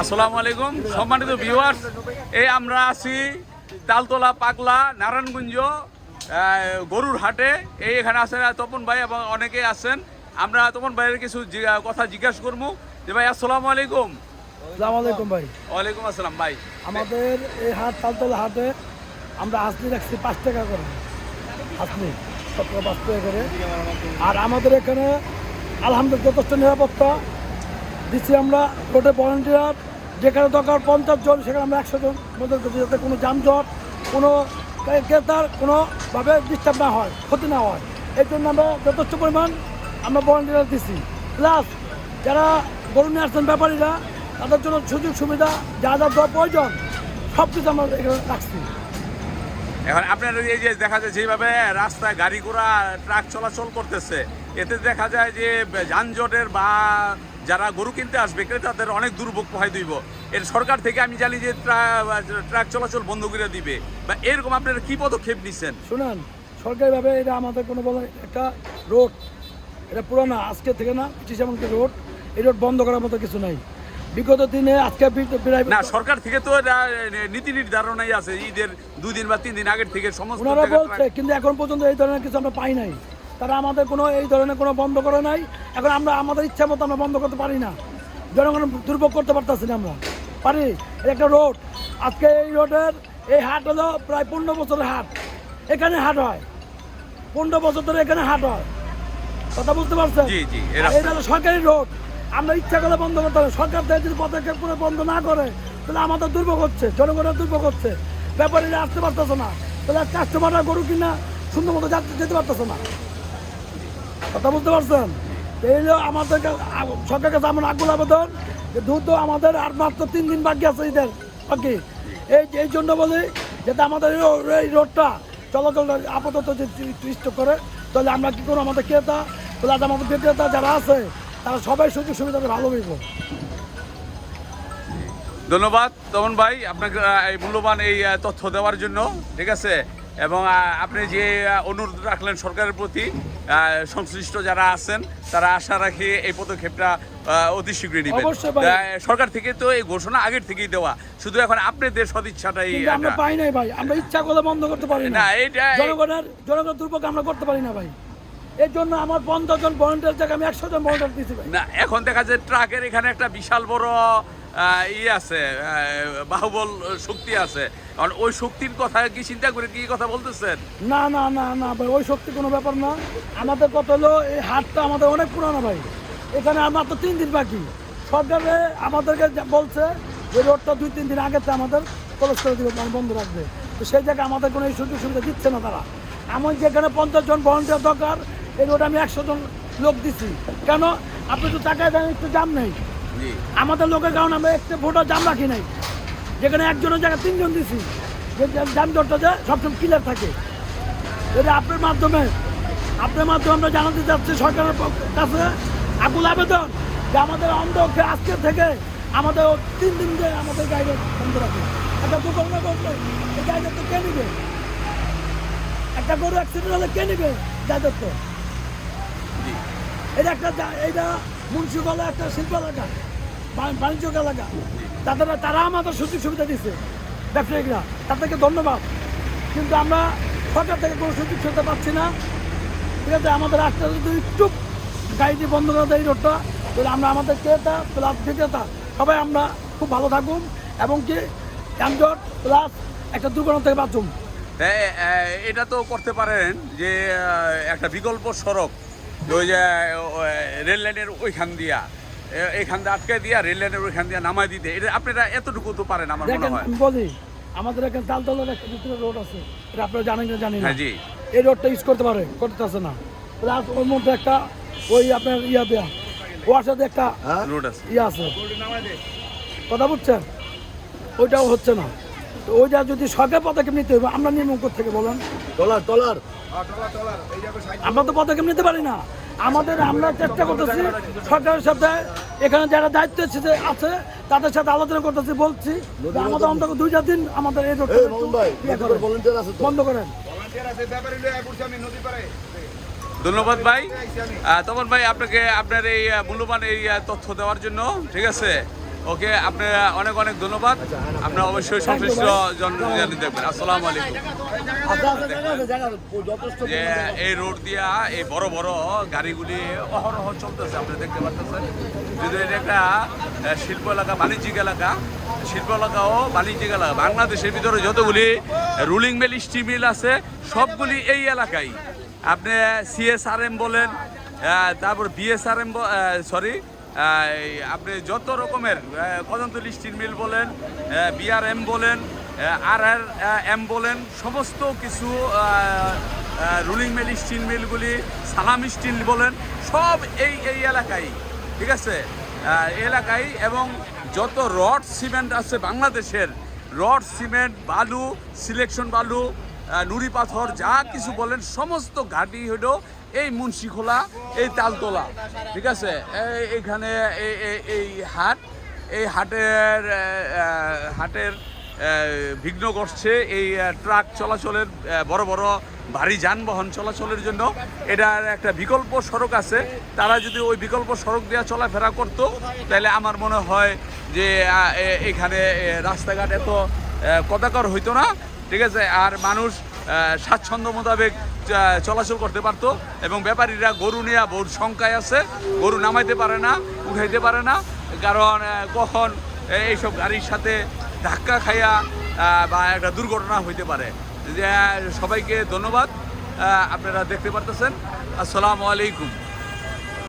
আসসালামু আলাইকুম। সম্মানিত ভিউয়ার্স এই আমরা আছি তালতলা পাগলা নারায়ণগঞ্জ গরুর হাটে। এই এখানে আছেন তপন ভাই এবং অনেকে আছেন। আমরা তপন ভাইয়ের কিছু কথা জিজ্ঞাসা করব যে ভাই আসসালামু আলাইকুম। সালাম আলাইকুম ভাই। ওয়ালাইকুম আসসালাম ভাই। আমাদের এই হাট তালতলা হাটে আমরা হাসনি রাখছি পাঁচ টাকা করে। হাসনি সতেরো পাঁচ টাকা করে। আর আমাদের এখানে আলহামদুলিল্লাহ যথেষ্ট নিরাপত্তা। দিচ্ছি আমরা রোডে ভলেন্টিয়ার যেখানে দরকার পঞ্চাশ জন, সেখানে আমরা একশো জন মধ্যে যাতে কোনো যানজট, কোনো ক্রেতার কোনোভাবে ডিস্টার্ব না হয়, ক্ষতি না হয়। এই জন্য আমরা যথেষ্ট পরিমাণ আমরা ভলেন্টিয়ার দিচ্ছি প্লাস যারা গরু নিয়ে আসছেন ব্যাপারীরা, তাদের জন্য সুযোগ সুবিধা, যা যা দেওয়া প্রয়োজন সব কিছু আমরা এখানে রাখছি। এখন আপনার এই যে দেখা যায় যেভাবে রাস্তায় গাড়ি ঘোড়া, ট্রাক চলাচল করতেছে, এতে দেখা যায় যে যানজটের বা যারা গরু কিনতে আসবে ক্রেতাদের অনেক দুর্ভোগ পোহাই দিব। এর সরকার থেকে আমি জানি যে ট্রাক চলাচল বন্ধ করে দিবে। বা এরকম আপনারা কি পদক্ষেপ নিচ্ছেন? শুনেন সরকারিভাবে এটা আমাদের কোনো বলে একটা রোড এটা পুরোনো আজকে থেকে না ব্রিটিশ এমনকি রোড এই রোড বন্ধ করার মতো কিছু নাই। বিগত দিনে আজকে না সরকার থেকে তো এটা নীতি নির্ধারণই আছে। ঈদের দুই দিন বা তিন দিন আগের থেকে সমস্ত ওনারা জায়গায় বলছে কিন্তু এখন পর্যন্ত এই ধরনের কিছু আমরা পাই নাই। তারা আমাদের কোনো এই ধরনের কোনো বন্ধ করে নাই। এখন আমরা আমাদের ইচ্ছা মতো আমরা বন্ধ করতে পারি না। জনগণ দুর্ভোগ করতে পারতেছি না আমরা। পারি? একটা রোড। আজকে এই রোডের এই হাট হলো প্রায় পনেরো বছরের হাট। এখানে হাট হয়। পনেরো বছর ধরে এখানে হাট হয়। কথা বুঝতে পারছেন? এটা হলো সরকারি রোড। আমরা ইচ্ছা করে বন্ধ করতে হবে সরকার থেকে যদি পদক্ষেপ করে বন্ধ না করে তাহলে আমাদের দুর্ভোগ হচ্ছে জনগণের দুর্ভোগ হচ্ছে। ব্যাপারীরা আসতে পারতেছে না। তাহলে কাস্টমাররা গরু কিনা? সুন্দর মতো যাতে যেতে পারতেছে না। কথা বুঝতে পারছেন? এই আমাদের সরকারের কাছে আমার আকুল আবেদন যে দ্রুত আমাদের আর মাত্র তিন দিন বাকি আছে ঈদের, বাকি। এই এই জন্য বলি, যাতে আমাদের এই রোডটা চলাচল আপাতত যে টুইস্ট করে, তাহলে আমরা কি করব? আমাদের ক্রেতা প্লাস আমাদের বিক্রেতা যারা আছে, তারা সবাই সুযোগ সুবিধাটা ভালো হইব। ধন্যবাদ। তমন ভাই, আপনাকে এই মূল্যবান এই তথ্য দেওয়ার জন্য, ঠিক আছে? এবং আপনি যে অনুরোধ রাখলেন সরকারের প্রতি সংশ্লিষ্ট যারা আছেন তারা আশা রাখি এই পদক্ষেপটা অতি শীঘ্রই নেবেন। সরকার থেকে তো এই ঘোষণা আগের থেকেই দেওয়া। শুধু এখন আপনাদের সদিচ্ছাটাই আমরা পাই নাই ভাই। আমরা ইচ্ছা করলে বন্ধ করতে পারি না। এটা জনগণের জনগণের দুর্ভোগ আমরা করতে পারি না ভাই। এর জন্য আমার পঞ্চাশ জন ভলেন্টিয়ার জায়গায় আমি একশো জন ভলেন্টিয়ার ভাই। না এখন দেখা যায় ট্রাকের এখানে একটা বিশাল বড় ই আছে বাহুবল শক্তি আছে। কারণ ওই শক্তির কথা কি চিন্তা করে কি কথা বলতেছেন? না না না না, ভাই, ওই শক্তি কোনো ব্যাপার না। আমাদের কত হলো, এই হাটটা আমাদের অনেক পুরানো ভাই। এখানে আর তো তিন দিন বাকি। সরকারে আমাদেরকে বলছে যে রোডটা দুই, তিন দিন আগে তো আমাদের ক্লোজ মানে বন্ধ রাখবে। তো সেই জায়গায় আমাদের কোনো এই সুযোগ সুবিধা দিচ্ছে না তারা। আমার যেখানে পঞ্চাশ জন ভলেন্টিয়ার দরকার, এই রোডে আমি একশো জন লোক দিচ্ছি কেন? আপনি তো টাকায় দেন, একটু দাম নেই। আমাদের লোকের কারণে আমরা একটা ভোটার জাম রাখি নাই। যেখানে একজনের জায়গায় তিনজন দিছি। যে যানজটটা যে সবসময় ক্লিয়ার থাকে। এটা আপনার মাধ্যমে। আপনার মাধ্যমে আমরা জানাতে চাচ্ছি সরকারের কাছে আকুল আবেদন যে আমাদের অন্ধকে আজকে থেকে আমাদের তিন দিন যে আমাদের গাড়ি বন্ধ রাখে। একটা দুর্ঘটনা ঘটলে এই গাড়িটা তো কে নিবে? একটা গরু অ্যাক্সিডেন্ট হলে কে নিবে? দায়িত্ব জি। এটা একটা এইটা মুন্সিপাল একটা শিল্প এলাকা বাণিজ্যিক এলাকা। তাদের তারা আমাদের সুযোগ সুবিধা দিচ্ছে ব্যবসায়িকরা তাদেরকে ধন্যবাদ। কিন্তু আমরা সরকার থেকে কোনো সুযোগ সুবিধা পাচ্ছি না। ঠিক আছে, আমাদের রাস্তা যদি একটু গাড়িটি বন্ধ করে দেয় রোডটা, তাহলে আমরা আমাদের ক্রেতা প্লাস বিক্রেতা, সবাই আমরা খুব ভালো থাকুন এবং কি যানজট প্লাস একটা দুর্ঘটনা থেকে বাঁচুন। এটা তো করতে পারেন যে একটা বিকল্প সড়ক। ওই যে রেল লাইনের ওইখান দিয়া এ- এইখান দিয়ে আটকে দিয়া রেল লাইনের ওইখান দিয়া নামাই দিতে। এটা আপনারা এতটুকু তো পারেন আমার মনে হয়। আমাদের এখানে তালতলার একটা ভিতরে রোড আছে। এটা আপনারা জানেন না। হ্যাঁ জি। এই রোডটা ইউজ করতে পারে করতেছে না। প্লাস ওর মধ্যে একটা ওই আপনার ইয়া দেয়া ওর সাথে একটা রোড আছে। ইয়ে আছে। কথা বুঝছেন? ওইটাও হচ্ছে না। তো ওইটা যদি সরকার পদক্ষেপ নিতে হবে আমরা নির্মম থেকে বলেন? টলার টলার আমরা তো পদক্ষেপ নিতে পারি না। আমাদের আমরা চেষ্টা করতেছি সরকারের সাথে এখানে যারা দায়িত্ব আছে- আছে তাদের সাথে আলোচনা করতেছি বলছি আমাদের অন্তত দুই চার দিন আমাদের এই ইয়ে বন্ধ করেন। ধন্যবাদ ভাই। তপন ভাই আপনাকে আপনার এই মূল্যবান এই তথ্য দেওয়ার জন্য ঠিক আছে? ওকে আপনি অনেক অনেক ধন্যবাদ। আপনার অবশ্যই সংশ্লিষ্ট জন জানি দেখবেন। আসসালামু আলাইকুম। আচ্ছা আচ্ছা আছে, যথেষ্ট যে এই রোড দিয়া এই বড় বড় গাড়িগুলি অহরহ চলতেছে আপনি দেখতে পাচ্ছেন যদি এটা একটা শিল্প এলাকা বাণিজ্যিক এলাকা শিল্প এলাকাও বাণিজ্যিক এলাকা। বাংলাদেশের ভিতরে যতগুলি রুলিং মিল স্টিল মিল আছে সবগুলি এই এলাকায়। আপনি সিএসআরএম বলেন তারপর বিএসআরএম সরি আপনি যত রকমের আহ, কদমতলী স্টিল মিল বলেন বিআরএম বলেন আর আর এম বলেন সমস্ত কিছু রুলিং মিল স্টিল মিলগুলি সালাম স্টিল বলেন সব এই এই এলাকায় ঠিক আছে? এলাকায় এবং যত রড সিমেন্ট আছে বাংলাদেশের রড সিমেন্ট বালু সিলেকশন বালু নুড়ি পাথর, যা কিছু বলেন, সমস্ত ঘাটি হলো এই মুন্সিখোলা, এই তালতলা। ঠিক আছে? এই- এইখানে এই- হাট, এই হাটের হাটের বিঘ্ন ঘটছে। এই ট্রাক চলাচলের বড় বড়, ভারী যানবাহন চলাচলের জন্য এটার একটা বিকল্প সড়ক আছে। তারা যদি ওই বিকল্প সড়ক দিয়ে চলাফেরা করতো, তাহলে আমার মনে হয় যে এখানে রাস্তাঘাট এত কদাকর হইতো না। ঠিক আছে? আর মানুষ স্বাচ্ছন্দ্য মোতাবেক চলাচল করতে পারতো এবং ব্যাপারীরা গরু নিয়ে বহু সংখ্যায় আছে। গরু নামাইতে পারে না, উঠাইতে পারে না। কারণ কখন এইসব গাড়ির সাথে ধাক্কা খাইয়া বা একটা দুর্ঘটনা হইতে পারে। সবাইকে ধন্যবাদ। আপনারা দেখতে পারতেছেন। আসসালামু আলাইকুম।